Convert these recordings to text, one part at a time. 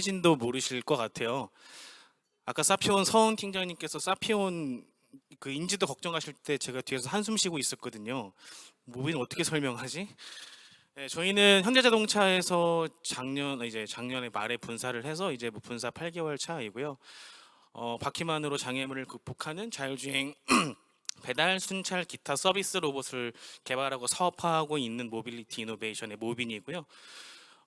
최진도 모르실 것 같아요. 아까 사피온 서은 팀장님께서 사피온 그 인지도 걱정하실 때 제가 뒤에서 한숨 쉬고 있었거든요. 모비는 어떻게 설명하지? 네, 저희는 현대자동차에서 작년 이제 작년에 말에 분사를 해서 이제 뭐 분사 8개월 차이고요. 어, 바퀴만으로 장애물을 극복하는 자율주행 배달 순찰 기타 서비스 로봇을 개발하고 사업화하고 있는 모빌리티 이노베이션의 모빈이고요.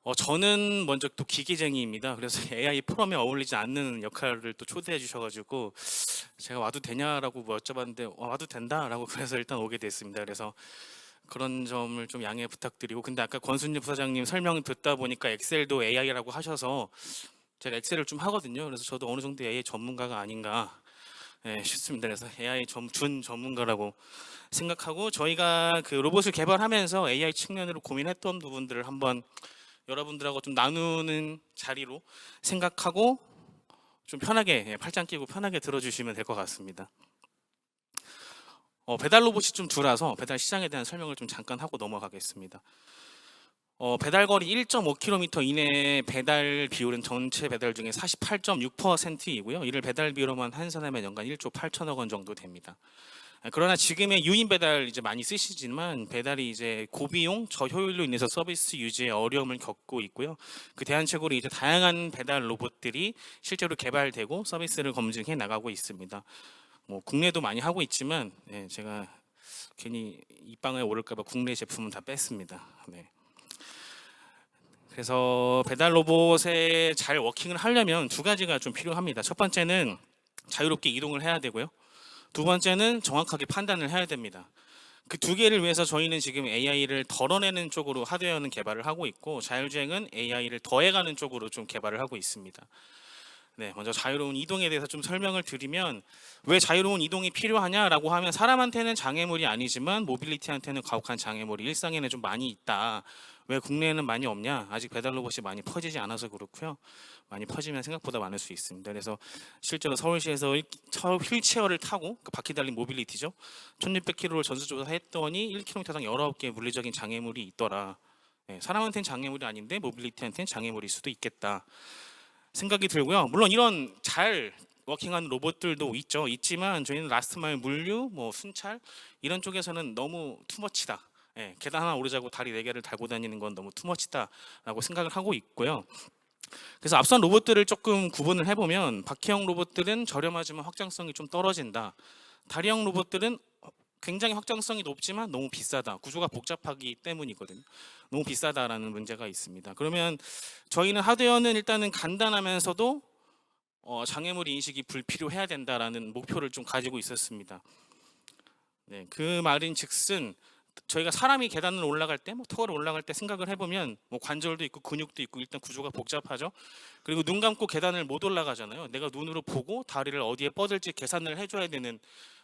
어, 저는 먼저 또 기계쟁이입니다. 그래서 AI 포럼에 어울리지 않는 역할을 또 초대해 주셔가지고 제가 와도 되냐라고 뭐 여쭤봤는데 어, 와도 된다라고 그래서 일단 오게 됐습니다. 그래서 그런 점을 좀 양해 부탁드리고 근데 아까 권순유 부사장님 설명 듣다 보니까 엑셀도 AI라고 하셔서 제가 엑셀을 좀 하거든요. 그래서 저도 어느 정도 AI 전문가가 아닌가 예, 싶습니다. 그래서 AI 전, 준 전문가라고 생각하고 저희가 그 로봇을 개발하면서 AI 측면으로 고민했던 부분들을 한번 여러분들하고 좀 나누는 자리로 생각하고 좀 편하게 예, 팔짱 끼고 편하게 들어주시면 될 것 같습니다. 어, 배달 로봇이 좀 줄어서 배달 시장에 대한 설명을 좀 잠깐 하고 넘어가겠습니다. 어, 배달 거리 1.5km 이내 배달 비율은 전체 배달 중에 48.6%이고요. 이를 배달 비로만 환산하면 연간 1조 8천억 원 정도 됩니다. 아, 그러나 지금의 유인 배달 이제 많이 쓰시지만 배달이 이제 고비용 저효율로 인해서 서비스 유지에 어려움을 겪고 있고요. 그 대안책으로 이제 다양한 배달 로봇들이 실제로 개발되고 서비스를 검증해 나가고 있습니다. 뭐 국내도 많이 하고 있지만 예, 제가 괜히 이 방에 오를까봐 국내 제품은 다 뺐습니다. 네. 그래서 배달 로봇에 잘 워킹을 하려면 두 가지가 좀 필요합니다. 첫 번째는 자유롭게 이동을 해야 되고요. 두 번째는 정확하게 판단을 해야 됩니다. 그 두 개를 위해서 저희는 지금 AI를 덜어내는 쪽으로 하드웨어는 개발을 하고 있고 자율주행은 AI를 더해가는 쪽으로 좀 개발을 하고 있습니다. 네, 먼저 자유로운 이동에 대해서 좀 설명을 드리면 왜 자유로운 이동이 필요하냐라고 하면 사람한테는 장애물이 아니지만 모빌리티한테는 가혹한 장애물이 일상에는 좀 많이 있다. 왜 국내에는 많이 없냐? 아직 배달 로봇이 많이 퍼지지 않아서 그렇고요. 많이 퍼지면 생각보다 많을 수 있습니다. 그래서 실제로 서울시에서 휠체어를 타고 그 바퀴 달린 모빌리티죠. 1600km를 전수조사했더니 1km당 19개의 물리적인 장애물이 있더라. 네, 사람한테는 장애물이 아닌데 모빌리티한테는 장애물일 수도 있겠다. 생각이 들고요. 물론 이런 잘 워킹하는 로봇들도 있죠. 있지만 저희는 라스트 마일 물류, 뭐 순찰 이런 쪽에서는 너무 투머치다. 예, 계단 하나 오르자고 다리 네 개를 달고 다니는 건 너무 투머치다라고 생각을 하고 있고요. 그래서 앞선 로봇들을 조금 구분을 해보면 바퀴형 로봇들은 저렴하지만 확장성이 좀 떨어진다. 다리형 로봇들은 굉장히 확장성이 높지만 너무 비싸다. 구조가 복잡하기 때문이거든요. 너무 비싸다라는 문제가 있습니다. 그러면 저희는 하드웨어는 일단은 간단하면서도 어, 장애물 인식이 불필요해야 된다라는 목표를 좀 가지고 있었습니다. 네, 그 말인 즉슨 저희가 사람이 계단을 올라갈 때, 뭐 터를 올라갈 때 생각을 해보면 뭐 관절도 있고 근육도 있고 일단 구조가 복잡하죠. 그리고 눈 감고 계단을 못 올라가잖아요. 내가 눈으로 보고 다리를 어디에 뻗을지 계산을 해줘야 되는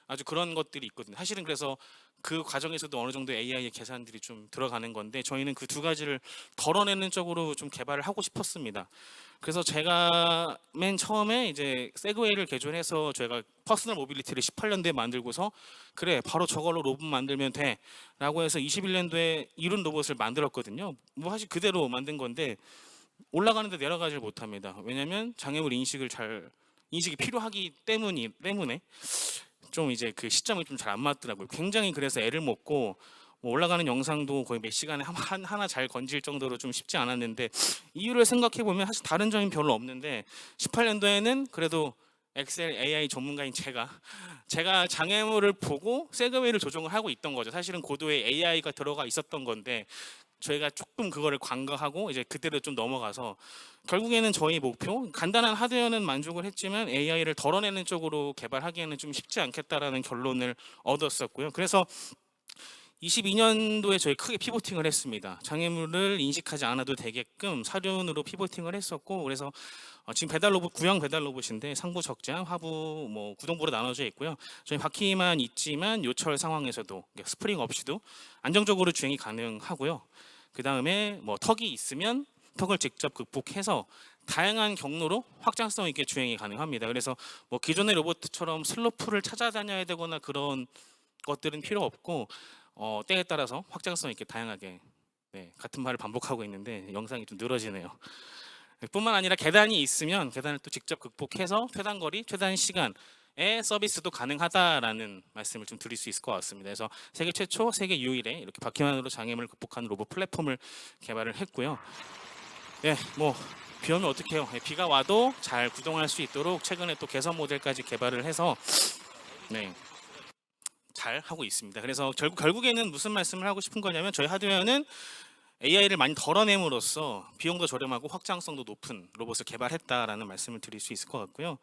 아주 그런 것들이 있거든요. 사실은 그래서 그 과정에서도 어느 정도 AI의 계산들이 좀 들어가는 건데 저희는 그 두 가지를 덜어내는 쪽으로 좀 개발을 하고 싶었습니다. 그래서 제가 맨 처음에 이제 세그웨이를 개조해서 저희가 퍼스널 모빌리티를 18년도에 만들고서 그래 바로 저걸로 로봇 만들면 돼라고 해서 21년도에 이룬 로봇을 만들었거든요. 뭐 사실 그대로 만든 건데 올라가는데 내려가질 못합니다. 왜냐하면 장애물 인식을 잘 인식이 필요하기 때문이 때문에 좀 이제 그 시점이 좀 잘 안 맞더라고요. 굉장히 그래서 애를 먹고 뭐 올라가는 영상도 거의 몇 시간에 한, 한- 하나 잘 건질 정도로 좀 쉽지 않았는데 이유를 생각해 보면 사실 다른 점이 별로 없는데 18년도에는 그래도 엑셀 AI 전문가인 제가 제가 장애물을 보고 세그웨이를 조정을 하고 있던 거죠. 사실은 고도의 AI가 들어가 있었던 건데 저희가 조금 그거를 관가하고 이제 그대로 좀 넘어가서 결국에는 저희 목표 간단한 하드웨어는 만족을 했지만 AI를 덜어내는 쪽으로 개발하기에는 좀 쉽지 않겠다라는 결론을 얻었었고요. 그래서 22년도에 저희 크게 피보팅을 했습니다. 장애물을 인식하지 않아도 되게끔 사륜으로 피보팅을 했었고 그래서 어, 지금 배달 로봇 구형 배달 로봇인데 상부 적장, 하부 뭐 구동부로 나눠져 있고요. 저희 바퀴만 있지만 요철 상황에서도 그러니까 스프링 없이도 안정적으로 주행이 가능하고요. 그 다음에 뭐 턱이 있으면 턱을 직접 극복해서 다양한 경로로 확장성 있게 주행이 가능합니다. 그래서 뭐 기존의 로봇처럼 슬로프를 찾아다녀야 되거나 그런 것들은 필요 없고 어, 때에 따라서 확장성 있게 다양하게 네, 같은 말을 반복하고 있는데 영상이 좀 늘어지네요. 뿐만 아니라 계단이 있으면 계단을 또 직접 극복해서 최단 거리, 최단 시간의 서비스도 가능하다라는 말씀을 좀 드릴 수 있을 것 같습니다. 그래서 세계 최초, 세계 유일의 이렇게 바퀴만으로 장애물을 극복하는 로봇 플랫폼을 개발을 했고요. 예, 뭐비 오면 어떡해요? 예, 비가 와도 잘 구동할 수 있도록 최근에 또 개선 모델까지 개발을 해서 네. 잘 하고 있습니다. 그래서 결국 결국에는 무슨 말씀을 하고 싶은 거냐면 저희 하드웨어는 AI를 많이 덜어냄으로써 비용도 저렴하고 확장성도 높은 로봇을 개발했다라는 말씀을 드릴 수 있을 것 같고요.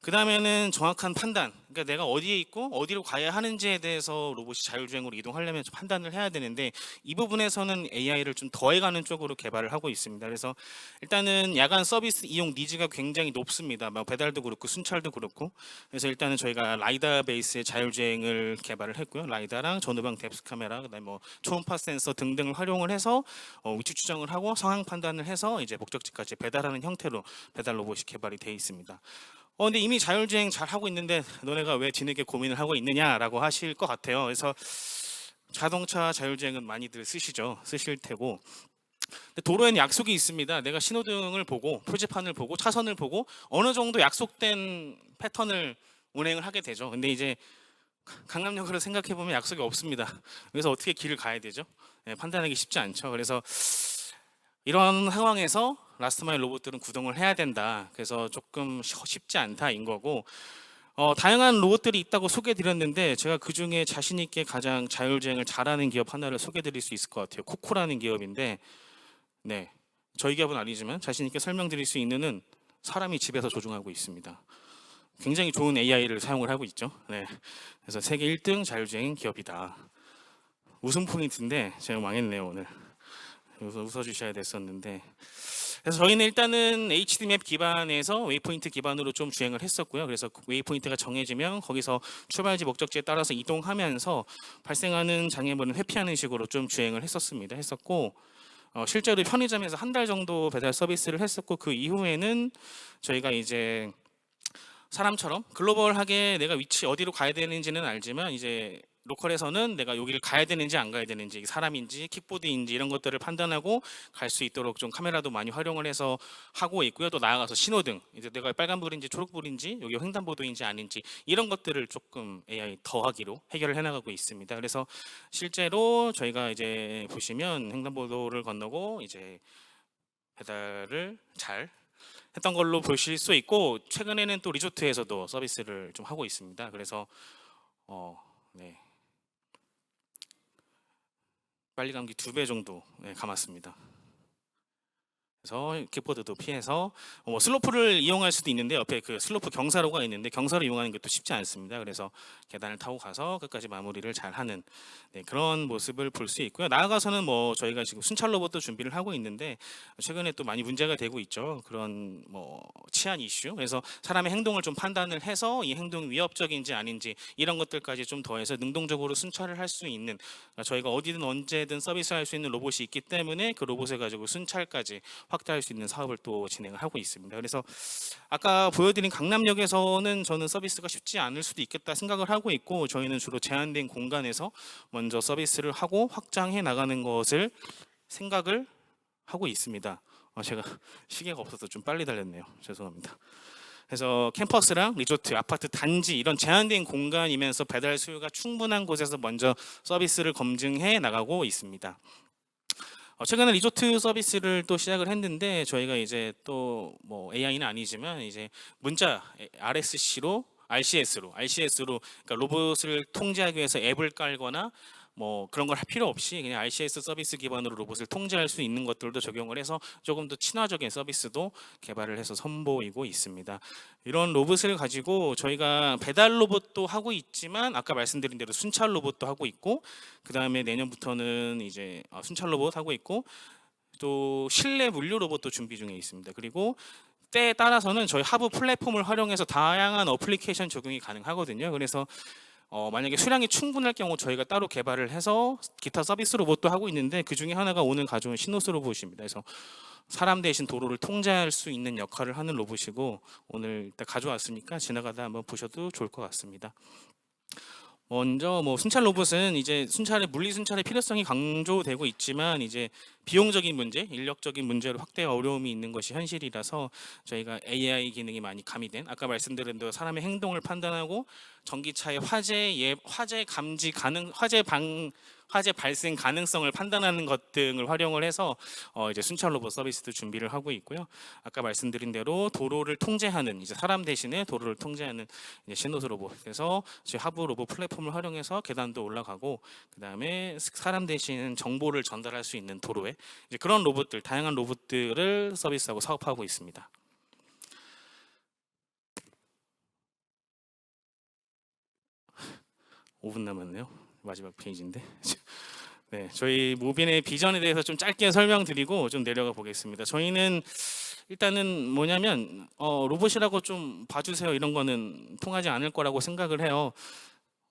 그 다음에는 정확한 판단. 그러니까 내가 어디에 있고 어디로 가야 하는지에 대해서 로봇이 자율주행으로 이동하려면 좀 판단을 해야 되는데 이 부분에서는 AI를 좀 더해가는 쪽으로 개발을 하고 있습니다. 그래서 일단은 야간 서비스 이용 니즈가 굉장히 높습니다. 뭐 배달도 그렇고 순찰도 그렇고. 그래서 일단은 저희가 라이다 베이스의 자율주행을 개발을 했고요. 라이다랑 전후방 뎁스 카메라, 그다음에 뭐 초음파 센서 등등을 활용을 해서 어, 위치 추정을 하고 상황 판단을 해서 이제 목적지까지 배달하는 형태로 배달 로봇이 개발이 돼 있습니다. 어 근데 이미 자율주행 잘 하고 있는데 너네가 왜 뒤늦게 고민을 하고 있느냐라고 하실 것 같아요. 그래서 자동차 자율주행은 많이들 쓰시죠. 쓰실 테고. 도로에는 약속이 있습니다. 내가 신호등을 보고 표지판을 보고 차선을 보고 어느 정도 약속된 패턴을 운행을 하게 되죠. 근데 이제 강남역으로 생각해 보면 약속이 없습니다. 그래서 어떻게 길을 가야 되죠? 예, 판단하기 쉽지 않죠. 그래서 이런 상황에서 라스트 마일 로봇들은 구동을 해야 된다. 그래서 조금 쉬- 쉽지 않다인 거고 어, 다양한 로봇들이 있다고 소개드렸는데 제가 그 중에 자신 있게 가장 자율주행을 잘하는 기업 하나를 소개드릴 수 있을 것 같아요. 코코라는 기업인데 네 저희 기업은 아니지만 자신 있게 설명드릴 수 있는은 사람이 집에서 조종하고 있습니다. 굉장히 좋은 AI를 사용을 하고 있죠. 네. 그래서 세계 1등 자율주행 기업이다. 웃음 포인트인데 제가 망했네요 오늘. 여기서 웃어주셔야 됐었는데 그래서 저희는 일단은 HD맵 기반에서 웨이포인트 기반으로 좀 주행을 했었고요. 그래서 그 웨이포인트가 정해지면 거기서 출발지 목적지에 따라서 이동하면서 발생하는 장애물은 회피하는 식으로 좀 주행을 했었습니다. 했었고 어, 실제로 편의점에서 한 달 정도 배달 서비스를 했었고 그 이후에는 저희가 이제 사람처럼 글로벌하게 내가 위치 어디로 가야 되는지는 알지만 이제 로컬에서는 내가 여기를 가야 되는지 안 가야 되는지 사람인지 킥보드인지 이런 것들을 판단하고 갈 수 있도록 좀 카메라도 많이 활용을 해서 하고 있고요. 또 나아가서 신호등 이제 내가 빨간불인지 초록불인지 여기 횡단보도인지 아닌지 이런 것들을 조금 AI 더하기로 해결을 해나가고 있습니다. 그래서 실제로 저희가 이제 보시면 횡단보도를 건너고 이제 배달을 잘 했던 걸로 보실 수 있고 최근에는 또 리조트에서도 서비스를 좀 하고 있습니다. 그래서 어, 네. 빨리 감기 두 배 정도 네, 감았습니다. 그래서 킥보드도 피해서 어, 뭐 슬로프를 이용할 수도 있는데 옆에 그 슬로프 경사로가 있는데 경사를 이용하는 것도 쉽지 않습니다. 그래서 계단을 타고 가서 끝까지 마무리를 잘 하는 네, 그런 모습을 볼 수 있고요. 나아가서는 뭐 저희가 지금 순찰 로봇도 준비를 하고 있는데 최근에 또 많이 문제가 되고 있죠. 그런 뭐 치안 이슈. 그래서 사람의 행동을 좀 판단을 해서 이 행동이 위협적인지 아닌지 이런 것들까지 좀 더해서 능동적으로 순찰을 할 수 있는 그러니까 저희가 어디든 언제든 서비스할 수 있는 로봇이 있기 때문에 그 로봇을 가지고 순찰까지 확대할 수 있는 사업을 또 진행을 하고 있습니다. 그래서 아까 보여드린 강남역에서는 저는 서비스가 쉽지 않을 수도 있겠다 생각을 하고 있고 저희는 주로 제한된 공간에서 먼저 서비스를 하고 확장해 나가는 것을 생각을 하고 있습니다. 어, 제가 시계가 없어서 좀 빨리 달렸네요. 죄송합니다. 그래서 캠퍼스랑 리조트, 아파트 단지 이런 제한된 공간이면서 배달 수요가 충분한 곳에서 먼저 서비스를 검증해 나가고 있습니다. 어, 최근에 리조트 서비스를 또 시작을 했는데 저희가 이제 또 뭐 AI는 아니지만 이제 문자 RSC로 RCS로 RCS로 그러니까 로봇을 통제하기 위해서 앱을 깔거나 뭐 그런 걸 할 필요 없이 그냥 RCS 서비스 기반으로 로봇을 통제할 수 있는 것들도 적용을 해서 조금 더 친화적인 서비스도 개발을 해서 선보이고 있습니다. 이런 로봇을 가지고 저희가 배달 로봇도 하고 있지만 아까 말씀드린 대로 순찰 로봇도 하고 있고 그 다음에 내년부터는 이제 아, 순찰 로봇 하고 있고 또 실내 물류 로봇도 준비 중에 있습니다. 그리고 때에 따라서는 저희 하부 플랫폼을 활용해서 다양한 어플리케이션 적용이 가능하거든요. 그래서 어, 만약에 수량이 충분할 경우 저희가 따로 개발을 해서 기타 서비스 로봇도 하고 있는데 그 중에 하나가 오늘 가져온 시노스 로봇입니다. 그래서 사람 대신 도로를 통제할 수 있는 역할을 하는 로봇이고 오늘 일단 가져왔으니까 지나가다 한번 보셔도 좋을 것 같습니다. 먼저 뭐 순찰 로봇은 이제 순찰의 물리 순찰의 필요성이 강조되고 있지만 이제 비용적인 문제, 인력적인 문제로 확대 어려움이 있는 것이 현실이라서 저희가 AI 기능이 많이 가미된 아까 말씀드린 대로 사람의 행동을 판단하고 전기차의 화재 예 화재 감지 가능 화재 방 화재 발생 가능성을 판단하는 것 등을 활용을 해서 어 이제 순찰 로봇 서비스도 준비를 하고 있고요. 아까 말씀드린 대로 도로를 통제하는 이제 사람 대신에 도로를 통제하는 이제 신호수 로봇. 그래서 저희 하부 로봇 플랫폼을 활용해서 계단도 올라가고 그다음에 사람 대신 정보를 전달할 수 있는 도로에 이제 그런 로봇들 다양한 로봇들을 서비스하고 사업하고 있습니다. 오분 남았네요. 마지막 페이지인데. 네, 저희 모빈의 비전에 대해서 좀 짧게 설명드리고 좀 내려가 보겠습니다. 저희는 일단은 뭐냐면 어, 로봇이라고 좀 봐주세요 이런 거는 통하지 않을 거라고 생각을 해요.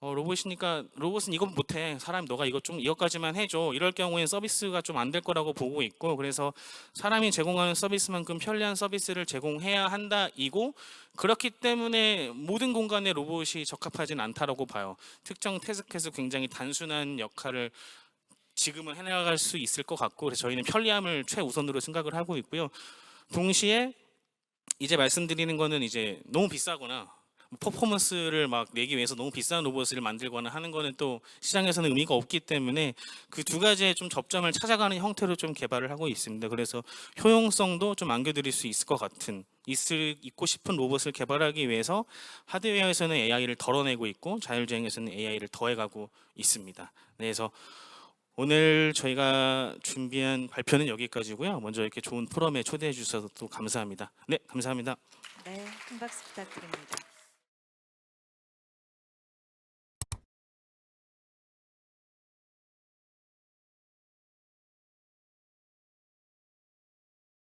어, 로봇이니까 로봇은 이건 못해. 사람이 너가 이것 좀 이것까지만 해줘. 이럴 경우엔 서비스가 좀 안 될 거라고 보고 있고 그래서 사람이 제공하는 서비스만큼 편리한 서비스를 제공해야 한다이고 그렇기 때문에 모든 공간에 로봇이 적합하진 않다라고 봐요. 특정 태스크에서 굉장히 단순한 역할을 지금은 해나갈 수 있을 것 같고 그래서 저희는 편리함을 최우선으로 생각을 하고 있고요. 동시에 이제 말씀드리는 거는 이제 너무 비싸거나 퍼포먼스를 막 내기 위해서 너무 비싼 로봇을 만들거나 하는 거는 또 시장에서는 의미가 없기 때문에 그 두 가지의 좀 접점을 찾아가는 형태로 좀 개발을 하고 있습니다. 그래서 효용성도 좀 안겨드릴 수 있을 것 같은 있을 있고 싶은 로봇을 개발하기 위해서 하드웨어에서는 AI를 덜어내고 있고 자율주행에서는 AI를 더해가고 있습니다. 네, 그래서 오늘 저희가 준비한 발표는 여기까지고요. 먼저 이렇게 좋은 포럼에 초대해 주셔서 또 감사합니다. 네, 감사합니다. 네, 큰 박수 부탁드립니다.